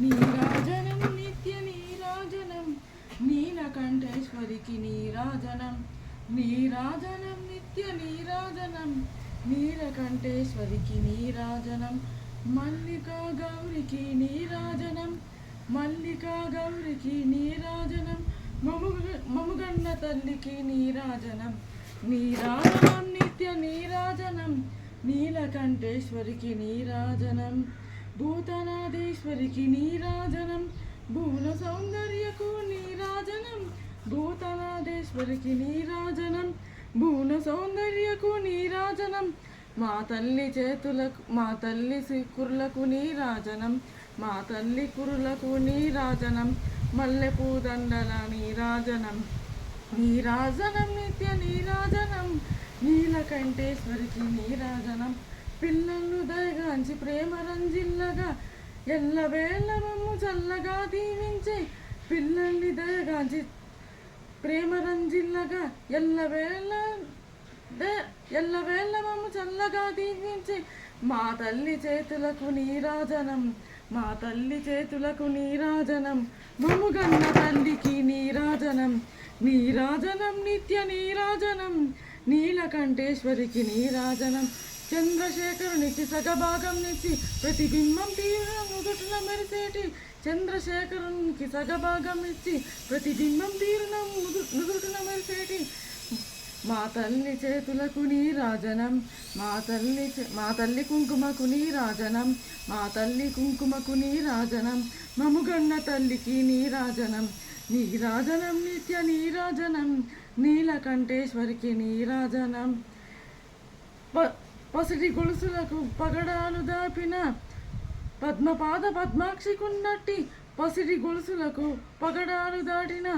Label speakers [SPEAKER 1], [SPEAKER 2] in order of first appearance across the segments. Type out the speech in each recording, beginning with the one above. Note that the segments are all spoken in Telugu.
[SPEAKER 1] నీరాజనం నిత్య నీరాజనం. నీలకంఠేశ్వరికి నీరాజనం. నీరాజనం నిత్య నీరాజనం. నీలకంఠేశ్వరికి నీరాజనం. మల్లికా గౌరికి నీరాజనం. మల్లికా గౌరికి నీరాజనం. మముగ మముగన్న తల్లికి నీరాజనం. నీరాజనం నిత్య నీరాజనం. నీలకంఠేశ్వరికి నీరాజనం. భూతనాథేశ్వరికి నీరాజనం భూల సౌందర్యకు నీరాజనం. భూతనాథేశ్వరికి నీరాజనం భూల సౌందర్యకు నీరాజనం. మా తల్లి చేతులకు మా తల్లి కురులకు నీరాజనం. మా తల్లి కురులకు నీరాజనం. మల్లెపూ దండల నీరాజనం. నీరాజనం నిత్య నీరాజనం. నీలకంఠేశ్వరికి నీరాజనం. పిల్లలు దయగాంచి ప్రేమ రంజిల్లగా ఎల్లవేళ మమ్ము చల్లగా దీవించే పిల్లల్ని దయగాంచి ప్రేమ రంజిల్లగా ఎల్లవేళ దే- ఎల్లవేళ మమ్ము చల్లగా దీవించే మా తల్లి చేతులకు నీరాజనం మా తల్లి చేతులకు నీరాజనం. మమ్ముగన్న తల్లికి నీరాజనం నీరాజనం నిత్య నీరాజనం నీలకంఠేశ్వరికి నీరాజనం. చంద్రశేఖరునికి సగభాగం నిచ్చి ప్రతిబింబం తీవ్ర నుదుటిన మెరిసేటి చంద్రశేఖరునికి సగభాగం ఇచ్చి ప్రతిబింబం తీరున నుదుటిన మెరిసేటి. మా తల్లి చేతులకు నీ రాజనం మా తల్లి మా తల్లి కుంకుమకు నీ రాజనం మా తల్లి కుంకుమకు నీ రాజనం మముగన్న తల్లికి నీ రాజనం నీ రాజనం నిత్య నీరాజనం నీలకంఠేశ్వరికి నీరాజనం. ప- పసిడి గొలుసులకు పగడాలు దాపిన పద్మపాద పద్మాక్షికున్నట్టి పసిడి గొలుసులకు పగడాలు దాటిన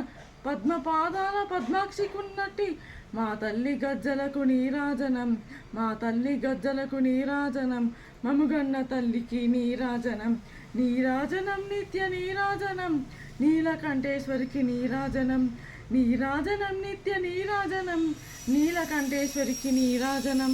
[SPEAKER 1] పద్మపాదాల పద్మాక్షికున్నట్టి మా తల్లి గజ్జలకు నీరాజనం మా తల్లి గజ్జలకు నీరాజనం మముగన్న తల్లికి నీరాజనం నీరాజనం నిత్య నీరాజనం నీలకంఠేశ్వరికి నీరాజనం నీరాజనం నిత్య నీరాజనం నీలకంఠేశ్వరికి నీరాజనం.